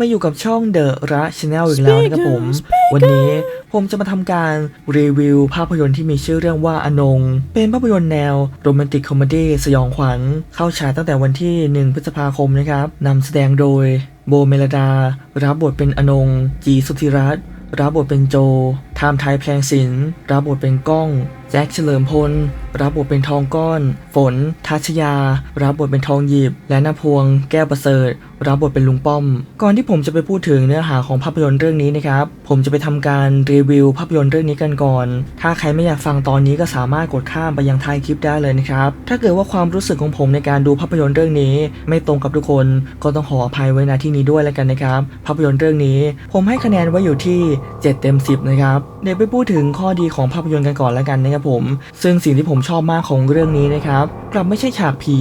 มาอยู่กับช่อง The Ra Channel อีกแล้วนะครับผม วันนี้ผมจะมาทำการรีวิวภาพยนตร์ที่มีชื่อเรื่องว่าอนง เป็นภาพยนตร์แนวโรแมนติกคอมเมดี้สยองขวัญ เข้าฉายตั้งแต่วันที่ 1 พฤษภาคมนะครับนำแสดงโดยโบเมลดา รับบทเป็นอนง จีสุธิรัตน์รับบทเป็นโจไทม์ไทยแพลงศิลป์รับบทเป็นก้อง แจ็คเฉลิมพล รับบทเป็นทองก้อน ฝน ทัชยา รับบทเป็นทองหยิบ และนาพวง แก้วประเสริฐ รับบทเป็นลุงป้อม ก่อนที่ผมจะไปพูดถึงเนื้อหาของภาพยนตร์เรื่องนี้นะครับ ผมจะไปทำการรีวิวภาพยนตร์เรื่องนี้กันก่อน ถ้าใครไม่อยากฟังตอนนี้ก็สามารถกดข้ามไปยังท้ายคลิปได้เลยนะครับ ถ้าเกิดว่าความรู้สึกของผมในการดูภาพยนตร์เรื่องนี้ ไม่ตรงกับทุกคนก็ต้องขออภัยไว้ณที่นี้ด้วยแล้วกันนะครับ ภาพยนตร์เรื่องนี้ ผมให้คะแนนไว้อยู่ที่ 7 เต็ม 10 นะครับเดี๋ยวไปพูดถึงข้อดีของภาพยนตร์กันก่อนแล้วกันนะครับผม ซึ่งสิ่งที่ผมชอบมากของเรื่องนี้นะครับกลับไม่ใช่ฉากผี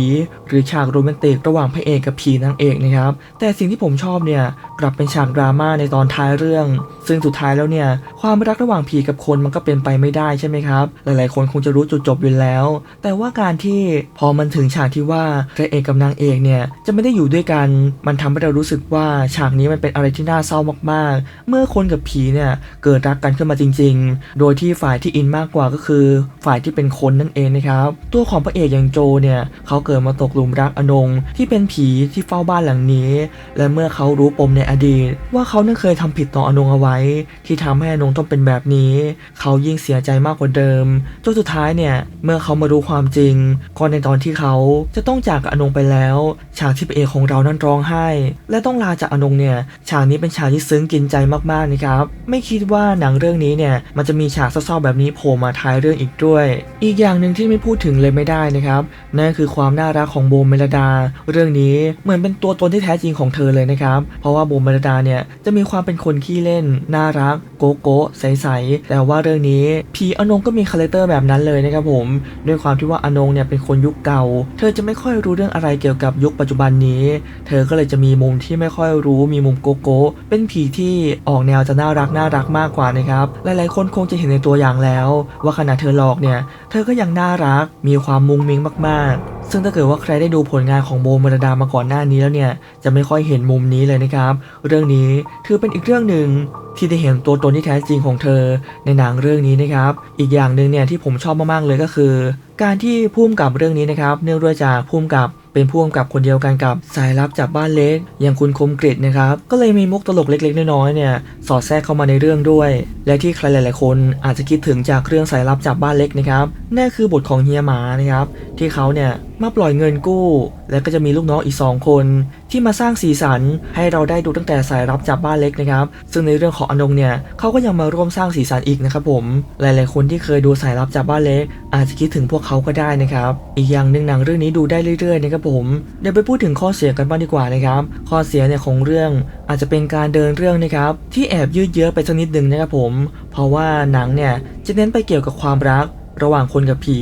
หรือฉากโรแมนติกระหว่างพระเอกกับผีนางเอกนะครับ แต่สิ่งที่ผมชอบเนี่ยกลับเป็นฉากดราม่าในตอนท้ายเรื่อง ซึ่งสุดท้ายแล้วเนี่ยความรักระหว่างผีกับคนมันก็เป็นไปไม่ได้ใช่ไหมครับ หลายๆ คนคงจะรู้จุดจบอยู่แล้ว แต่ว่าการที่พอมันถึงฉากที่ว่าพระเอกกับนางเอกเนี่ยจะไม่ได้อยู่ด้วยกัน มันทำให้เรารู้สึกว่าฉากนี้มันเป็นอะไรที่น่าเศร้ามากๆ เมื่อคนกับผีเนี่ยเกิดรักกันขึ้นมาจริง ๆ โดยที่ฝ่ายที่อินมากกว่าก็คือ ฝ่ายที่เป็นคนนั่นเองนะครับ ตัวของพระเอกอย่างโจเนี่ยเขาเกิดมาตกหลุมรักอนงที่เป็นผีที่เฝ้าบ้านหลังนี้ และเมื่อเขารู้ปมในอดีต ว่าเขานั้นเคยทำผิดต่ออนงเอาไว้ ที่ทำให้อนงต้องเป็นแบบนี้ เขายิ่งเสียใจมากกว่าเดิมจนสุดท้ายเนี่ยเมื่อเขามารู้ความจริงก็ในตอนที่เขาจะต้องจากกับอนงไปแล้ว ฉากที่พระเอกของเรานั้นร้องไห้ และต้องลาจากอนงเนี่ยฉากนี้เป็นฉากที่ซึ้งกินใจมากๆนะครับ ไม่คิดว่าหนังเรื่องนี้เนี่ยมันจะมีฉากเศร้าๆแบบนี้โผล่มาท้ายเรื่องอีกด้วย อีกอย่างหนึ่งที่ไม่พูดถึงเลยไม่ได้นะครับนั่นคือความน่ารักของโบเมลดา เรื่องนี้เหมือนเป็นตัวตนที่แท้จริงของเธอเลยนะครับ เพราะว่าโบเมลดาเนี่ยจะมีความเป็นคนขี้เล่น น่ารัก โกโก้ใสๆแต่ว่าเรื่องนี้พีอนงก็มีคาแรคเตอร์แบบนั้นเลยนะครับผมด้วยความที่ว่าอนงเนี่ยเป็นคนยุคเก่า เธอจะไม่ค่อยรู้เรื่องอะไรเกี่ยวกับยุคปัจจุบันนี้ เธอก็เลยจะมีมุมที่ไม่ค่อยรู้มีมุมโกโก้เป็นผีที่ออกแนวจะน่ารักน่ารักมากกว่านะครับหลายๆ คนคงจะเห็นในตัวอย่างแล้ว ว่าขณะเธอหลอกเนี่ย เธอก็ยังน่ารัก มีความมุ้งมิ้งมากๆ ซึ่งถ้าเกิดว่าใครได้ดูผลงานของโบเมลดามาก่อนหน้านี้แล้วเนี่ย จะไม่ค่อยเห็นมุมนี้เลยนะครับ เรื่องนี้ถือเป็นอีกเรื่องหนึ่งที่ได้เห็นตัวตนที่แท้จริงของเธอในหนังเรื่องนี้นะครับ อีกอย่างหนึ่งเนี่ยที่ผมชอบมากๆเลยก็คือ การที่พุ่มกับเรื่องนี้นะครับ เนื่องด้วยจากพุ่มกับเป็นผู้กำกับคนเดียวกันกับสายลับจากบ้านเล็ก อย่างคุณคมกริตนะครับ ก็เลยมีมุกตลกเล็ก ๆ น้อยๆเนี่ยสอดแทรกเข้ามาในเรื่องด้วย และที่ใครหลาย ๆ คนอาจจะคิดถึงจากเรื่องสายลับจากบ้านเล็กนะครับนั่นคือบทของเฮียหมานะครับที่เขาเนี่ย มาปล่อยเงินกู้ และก็จะมีลูกน้องอีก 2 คน ที่มาสร้างสีสันให้เราได้ดูตั้งแต่สายรับจากบ้านเล็กนะครับ ซึ่งในเรื่องของอนงเนี่ยเขาก็ยังมาร่วมสร้างสีสันอีกนะครับผมหลายๆคนที่เคยดูสายรับจากบ้านเล็ก อาจจะคิดถึงพวกเขาก็ได้นะครับ อีกอย่างหนึ่งหนังเรื่องนี้ดูได้เรื่อยๆนะครับผมเดี๋ยวไปพูดถึงข้อเสียกันบ้างดีกว่านะครับ ข้อเสียเนี่ยของเรื่องอาจจะเป็นการเดินเรื่องนะครับที่แอบยืดเยื้อไปสักนิดหนึ่งนะครับผม เพราะว่าหนังเนี่ยจะเน้นไปเกี่ยวกับความรัก ระหว่างคนกับผี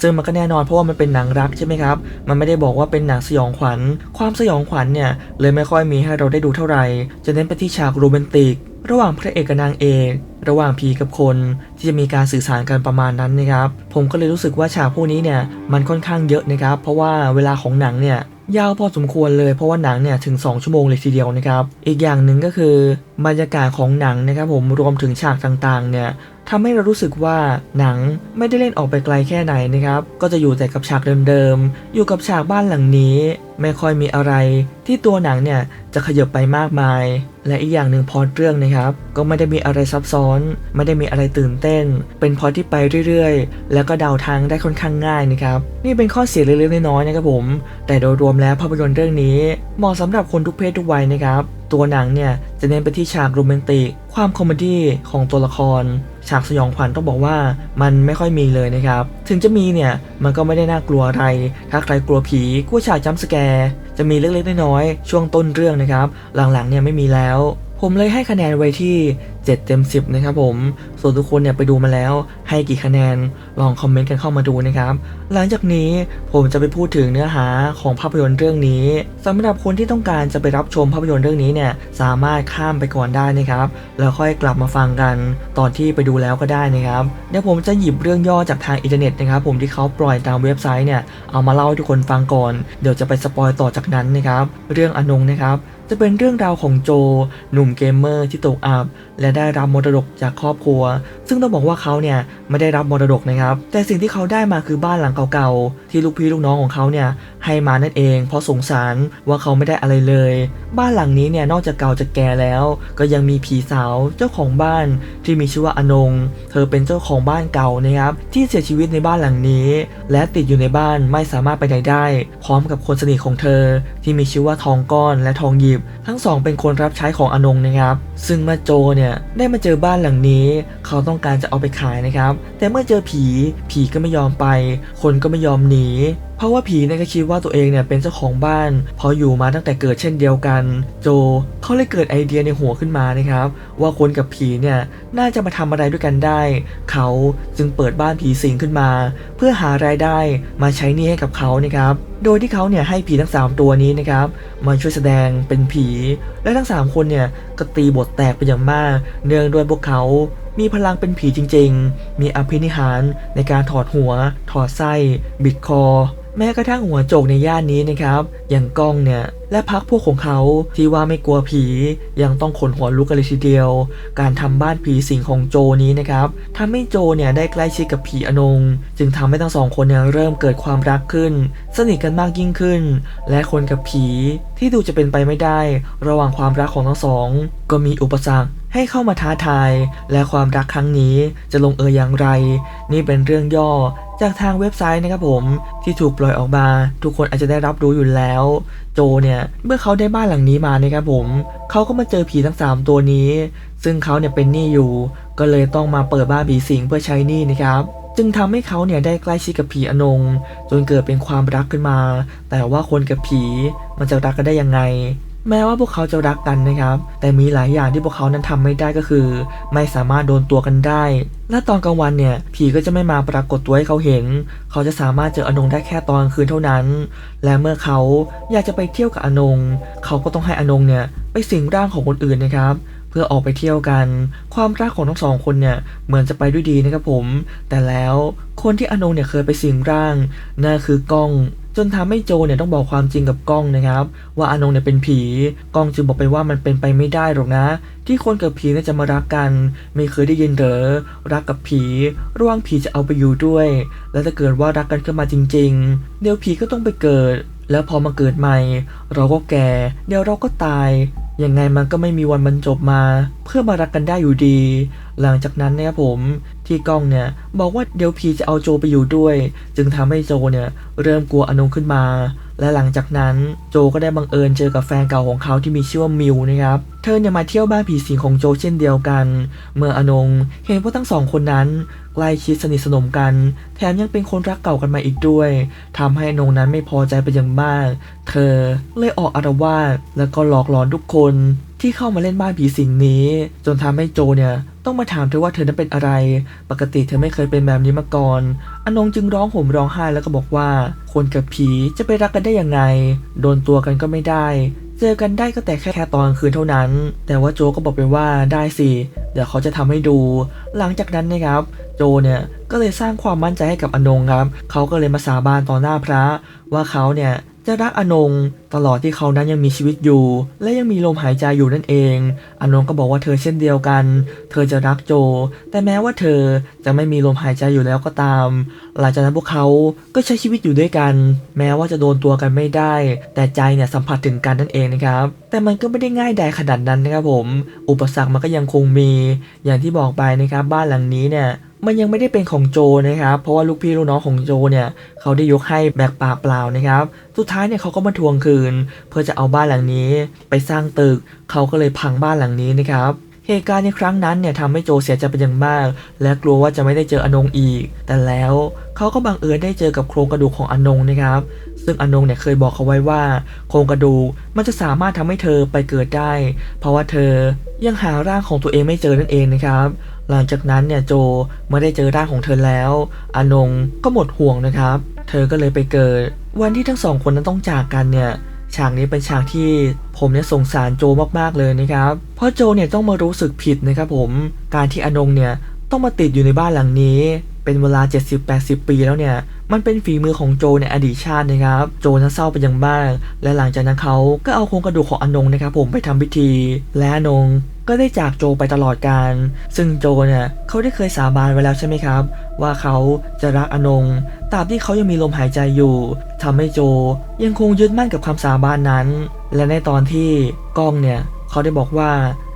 ซึ่งมันก็แน่นอนเพราะว่ามันเป็นหนังรักใช่ไหมครับ มันไม่ได้บอกว่าเป็นหนังสยองขวัญ ความสยองขวัญเนี่ยเลยไม่ค่อยมีให้เราได้ดูเท่าไหร่ จะเน้นไปที่ฉากโรแมนติก ระหว่างพระเอกกับนางเอก ระหว่างผีกับคน ที่จะมีการสื่อสารกันประมาณนั้นนะครับ ผมก็เลยรู้สึกว่าฉากพวกนี้เนี่ยมันค่อนข้างเยอะนะครับ เพราะว่าเวลาของหนังเนี่ยยาวพอสมควรเลยเพราะว่าหนังเนี่ยถึง 2 ชั่วโมงเลยทีเดียวนะครับ อีกอย่างหนึ่งก็คือบรรยากาศของหนังนะครับผมรวมถึงฉากต่างๆเนี่ยทำให้เรารู้สึกว่าหนังไม่ได้เล่นออกไปไกลแค่ไหนนะครับ ก็จะอยู่แต่กับฉากเดิมๆ อยู่กับฉากบ้านหลังนี้ ไม่ค่อยมีอะไรที่ตัวหนังเนี่ยจะขยับไปมากมาย และอีกอย่างหนึ่งพล็อเรื่องนะครับ ก็ไม่ได้มีอะไรซับซ้อน ไม่ได้มีอะไรตื่นเต้น เป็นพอที่ไปเรื่อยๆ แล้วก็เดาทางได้ค่อนข้างง่ายนะครับ นี่เป็นข้อเสียเล็กๆน้อยๆนะครับผม แต่โดยรวมแล้วภาพยนตร์เรื่องนี้ เหมาะสำหรับคนทุกเพศทุกวัยนะครับ ตัวหนังเนี่ยจะเน้นไปที่ฉากโรแมนติก ความคอมเมดี้ของตัวละคร ฉากสยองขวัญต้องบอกว่ามันไม่ค่อยมีเลยนะครับ ถึงจะมีเนี่ยมันก็ไม่ได้น่ากลัวอะไร ถ้าใครกลัวผีกลัวฉากจัมสแกร์จะมีเล็กๆน้อยๆช่วงต้นเรื่องนะครับ หลังๆเนี่ยไม่มีแล้ว ผมเลยให้คะแนนไว้ที่ 7 เต็ม 10 นะครับผม ส่วนทุกคนเนี่ยไปดูมาแล้วให้กี่คะแนน ลองคอมเมนต์กันเข้ามาดูนะครับ หลังจากนี้ผมจะไปพูดถึงเนื้อหาของภาพยนตร์เรื่องนี้สำหรับคนที่ต้องการจะไปรับชมภาพยนตร์เรื่องนี้เนี่ยสามารถข้ามไปก่อนได้นะครับ แล้วค่อยกลับมาฟังกันตอนที่ไปดูแล้วก็ได้นะครับ เดี๋ยวผมจะหยิบเรื่องย่อจากทางอินเทอร์เน็ตนะครับผมที่เขาปล่อยตามเว็บไซต์เนี่ยเอามาเล่าให้ทุกคนฟังก่อน เดี๋ยวจะไปสปอยต่อจากนั้นนะครับ เรื่องอนงนะครับ จะเป็นเรื่องราวของโจ หนุ่มเกมเมอร์ที่ตกอับ และได้รับมรดกจากครอบครัว ซึ่งต้องบอกว่าเขาเนี่ยไม่ได้รับมรดกนะครับ แต่สิ่งที่เขาได้มาคือบ้านหลังเก่าๆ ที่ลูกพี่ลูกน้องของเขาเนี่ยให้มานั่นเอง เพราะสงสารว่าเขาไม่ได้อะไรเลย บ้านหลังนี้เนี่ยนอกจากเก่าจากแก่แล้ว ก็ยังมีผีสาวเจ้าของบ้านที่มีชื่อว่าอนง เธอเป็นเจ้าของบ้านเก่านะครับที่เสียชีวิตในบ้านหลังนี้ และติดอยู่ในบ้านไม่สามารถไปไหนได้ พร้อมกับคนสนิทของเธอ ที่มีชื่อว่าทองก้อนและทองหยิบทั้งสองเป็นคนรับใช้ของอนงนะครับ ซึ่งเมื่อโจเนี่ยได้มาเจอบ้านหลังนี้ เขาต้องการจะเอาไปขายนะครับ แต่เมื่อเจอผีผีก็ไม่ยอมไป คนก็ไม่ยอมหนี ราะว่าผีเนี่ยก็คิดว่าตัวเองเนี่ยเป็นเจ้าของบ้านพราะอยู่มาตั้งแต่เกิดเช่นเดียวกัน โจเขาเลยเกิดไอเดียในหัวขึ้นมานะครับ ว่าคนกับผีเนี่ยน่าจะมาทำอะไรด้วยกันได้ เขาจึงเปิดบ้านผีสิงขึ้นมา เพื่อหารายได้มาใช้หนี้ให้กับเขานะครับโดยที่เขาเนี่ยให้ผีทั้ง 3 ตัวนี้นะครับมาช่วยแสดงเป็นผี และทั้ง 3 คนเนี่ยก็ตีบทแตกไปอย่างมาก เนื่องด้วยพวกเขามีพลังเป็นผีจริง ๆ มีอภินิหารในการถอดหัว ถอดไส้ บิดคอ แม้กระทั่งหัวโจกในย่านนี้นะครับอย่างก้องเนี่ยและพักพวกของเขาที่ว่าไม่กลัวผี ยังต้องขนหัวลุกกันเลยทีเดียว การทำบ้านผีสิงของโจนี้นะครับทำให้โจเนี่ยได้ใกล้ชิดกับผีอนง จึงทำให้ทั้งสองคนเนี่ยเริ่มเกิดความรักขึ้น สนิทกันมากยิ่งขึ้น และคนกับผีที่ดูจะเป็นไปไม่ได้ ระหว่างความรักของทั้งสอง ก็มีอุปสรรคให้เข้ามาท้าทาย และความรักครั้งนี้จะลงเอยอย่างไร นี่เป็นเรื่องย่อ จากทางเว็บไซต์นะครับผมที่ถูกปล่อยออกมา ทุกคนอาจจะได้รับรู้อยู่แล้ว โจเนี่ยเมื่อเขาได้บ้านหลังนี้มานะครับผมเขาก็มาเจอผีทั้ง 3 ตัวนี้ ซึ่งเขาเนี่ยเป็นหนี้อยู่ ก็เลยต้องมาเปิดบ้านผีสิงเพื่อใช้หนี้นะครับจึงทำให้เขาเนี่ยได้ใกล้ชิดกับผีอนง จนเกิดเป็นความรักขึ้นมา แต่ว่าคนกับผีมันจะรักกันได้ยังไง แม้ว่าพวกเขาจะรักกันนะครับ แต่มีหลายอย่างที่พวกเขานั้นทำไม่ได้ก็คือ ไม่สามารถโดนตัวกันได้ และตอนกลางวันเนี่ย ผีก็จะไม่มาปรากฏตัวให้เขาเห็น เขาจะสามารถเจออนงได้แค่ตอนกลางคืนเท่านั้น และเมื่อเขาอยากจะไปเที่ยวกับอนง เขาก็ต้องให้อนงเนี่ยไปสิงร่างของคนอื่นนะครับ เพื่อออกไปเที่ยวกัน ความรักของทั้งสองคนเนี่ยเหมือนจะไปด้วยดีนะครับผม แต่แล้วคนที่อนงเนี่ยเคยไปสิงร่างนั่นคือกล้อง จนทำให้โจเนี่ยต้องบอกความจริงกับกล้องนะครับ ว่าอนงเนี่ยเป็นผีกล้องจึงบอกไปว่ามันเป็นไปไม่ได้หรอกนะ ที่คนกับผีเนี่ยจะมารักกัน ไม่เคยได้ยินเหรอรักกับผีระว่างผีจะเอาไปอยู่ด้วย แล้วถ้าเกิดว่ารักกันขึ้นมาจริง ๆ เดี๋ยวผีก็ต้องไปเกิดแล้วพอมาเกิดใหม่ เราก็แก่ เดี๋ยวเราก็ตาย ยังไงมันก็ไม่มีวันบรรจบมา เพื่อมารักกันได้อยู่ดี หลังจากนั้นนะครับผมที่กล้องเนี่ยบอกว่าเดี๋ยวพีจะเอาโจไปอยู่ด้วย จึงทำให้โจเนี่ยเริ่มกลัวอนงขึ้นมา และหลังจากนั้นโจก็ได้บังเอิญเจอกับแฟนเก่าของเขาที่มีชื่อว่ามิวนะครับ เธอเนี่ยมาเที่ยวบ้านผีสิงของโจเช่นเดียวกัน เมื่ออนงเห็นว่าทั้งสองคนนั้นใกล้ชิดสนิทสนมกัน แถมยังเป็นคนรักเก่ากันมาอีกด้วยทำให้อนงนั้นไม่พอใจไปอย่างมาก เธอเลยออกอารวาสแล้วก็หลอกหลอนทุกคน ที่เข้ามาเล่นบ้านผีสิงนี้ จนทำให้โจเนี่ยต้องมาถามเธอว่าเธอนั้นเป็นอะไร ปกติเธอไม่เคยเป็นแบบนี้มาก่อน อนงจึงร้องห่มร้องไห้แล้วก็บอกว่า คนกับผีจะไปรักกันได้ยังไง โดนตัวกันก็ไม่ได้ เจอกันได้ก็แต่แค่แค่ตอนกลางคืนเท่านั้น แต่ว่าโจก็บอกไปว่าได้สิ เดี๋ยวเขาจะทำให้ดู หลังจากนั้นนะครับ โจเนี่ยก็เลยสร้างความมั่นใจให้กับอนงครับ เขาก็เลยมาสาบานต่อหน้าพระ ว่าเขาเนี่ย จะรักอนงตลอดที่เขานั้นยังมีชีวิตอยู่ และยังมีลมหายใจอยู่นั่นเอง อนงก็บอกว่าเธอเช่นเดียวกัน เธอจะรักโจ แต่แม้ว่าเธอจะไม่มีลมหายใจอยู่แล้วก็ตาม หลังจากนั้นพวกเขาก็ใช้ชีวิตอยู่ด้วยกัน แม้ว่าจะโดนตัวกันไม่ได้ แต่ใจเนี่ยสัมผัสถึงกันนั่นเองนะครับ แต่มันก็ไม่ได้ง่ายดายขนาดนั้นนะครับผม อุปสรรคมันก็ยังคงมี อย่างที่บอกไปนะครับบ้านหลังนี้เนี่ย มันยังไม่ได้เป็นของโจนะครับ เพราะว่าลูกพี่ลูกน้องของโจเนี่ยเขาได้ยกให้แบกปากเปล่านะครับ สุดท้ายเนี่ยเขาก็มาทวงคืน เพื่อจะเอาบ้านหลังนี้ไปสร้างตึก เขาก็เลยพังบ้านหลังนี้นะครับ เหตุการณ์ในครั้งนั้นเนี่ยทำให้โจเสียใจเป็นอย่างมาก และกลัวว่าจะไม่ได้เจออนงอีก แต่แล้วเขาก็บังเอิญได้เจอกับโครงกระดูกของอนงนะครับ ซึ่งอนงเนี่ยเคยบอกเขาไว้ว่า โครงกระดูกมันจะสามารถทำให้เธอไปเกิดได้ เพราะว่าเธอยังหาร่างของตัวเองไม่เจอนั่นเองนะครับ หลังจากนั้นเนี่ยโจเมื่อได้เจอร่างของเธอแล้ว อนงก็หมดห่วงนะครับ เธอก็เลยไปเกิด วันที่ทั้งสองคนนั้นต้องจากกันเนี่ย ฉากนี้เป็นฉากที่ผมเนี่ยสงสารโจมากๆเลยนะครับเพราะโจเนี่ยต้องมารู้สึกผิดนะครับผมการที่อนงเนี่ยต้องมาติดอยู่ในบ้านหลังนี้ เป็นเวลา 70-80 ปีแล้วเนี่ยมันเป็นฝีมือของโจในอดีตชาตินะครับ โจนั้นเศร้าไปอย่างมาก และหลังจากนั้นเขาก็เอาโครงกระดูกของอนงนะครับผมไปทำพิธี และอนง ก็ได้จากโจไปตลอดกาลซึ่งโจเนี่ยเขาได้เคยสาบานไว้แล้วใช่ไหมครับ ว่าเขาจะรักอนงตราบที่เขายังมีลมหายใจอยู่ทำให้โจยังคงยึดมั่นกับคำสาบานนั้น และในตอนที่ก้องเนี่ยเขาได้บอกว่า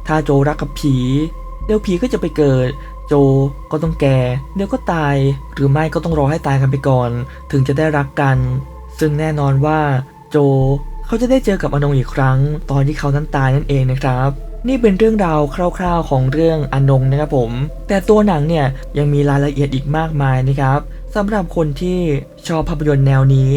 ถ้าโจรักกับผี เดี๋ยวผีก็จะไปเกิด โจก็ต้องแก่ เดี๋ยวก็ตาย หรือไม่ก็ต้องรอให้ตายกันไปก่อน ถึงจะได้รักกัน ซึ่งแน่นอนว่าโจเขาจะได้เจอกับอนงอีกครั้ง ตอนที่เขานั้นตายนั่นเองนะครับ นี่เป็นเรื่องราวคร่าวๆของเรื่องอนงนะครับผม แต่ตัวหนังเนี่ยยังมีรายละเอียดอีกมากมายนะครับสำหรับคนที่ชอบภาพยนตร์แนวนี้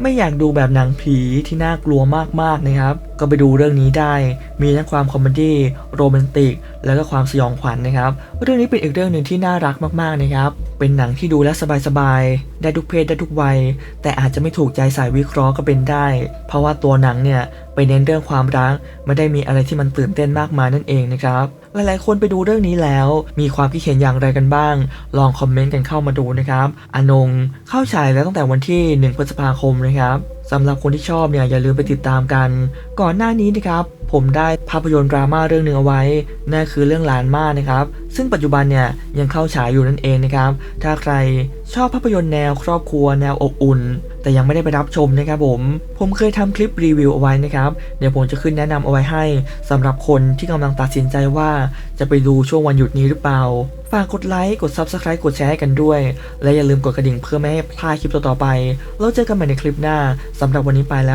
ไม่อยากดูแบบหนังผีที่น่ากลัวมากๆนะครับก็ไปดูเรื่องนี้ได้ มีทั้งความคอมเมดี้โรแมนติก แล้วก็ความสยองขวัญนะครับ เรื่องนี้เป็นอีกเรื่องหนึ่งที่น่ารักมากๆนะครับ เป็นหนังที่ดูแลวสบายๆ ได้ทุกเพศได้ทุกวัย แต่อาจจะไม่ถูกใจสายวิเคราะห์ก็เป็นได้ เพราะว่าตัวหนังเนี่ยไปเน้นเรื่องความรัก ไม่ได้มีอะไรที่มันตื่นเต้นมากมายนั่นเองนะครับหลายๆ คนไปดูเรื่องนี้แล้ว มีความคิดเห็นอย่างไรกันบ้าง ลองคอมเมนต์กันเข้ามาดูนะครับ อนงเข้าฉายแล้วตั้งแต่วันที่ 1 พฤษภาคมนะครับสำหรับคนที่ชอบเนี่ยอย่าลืมไปติดตามกันก่อนหน้านี้นะครับผมได้ภาพยนตร์ดราม่าเรื่องหนึ่งเอาไว้นั่นคือเรื่องหลานมานะครับ ซึ่งปัจจุบันเนี่ยยังเข้าฉายอยู่นั่นเองนะครับ ถ้าใครชอบภาพยนตร์แนวครอบครัวแนวอบอุ่น แต่ยังไม่ได้ไปรับชมนะครับผม ผมเคยทำคลิปรีวิวเอาไว้นะครับ เดี๋ยวผมจะขึ้นแนะนำเอาไว้ให้สำหรับคนที่กำลังตัดสินใจว่าจะไปดูช่วงวันหยุดนี้หรือเปล่า ฝากกดไลค์ กด Subscribe กดแชร์ให้กันด้วย และอย่าลืมกดกระดิ่งเพื่อไม่ให้พลาดคลิปต่อๆไป แล้วเจอกันใหม่ในคลิปหน้าสำหรับวันนี้ไปแล้ว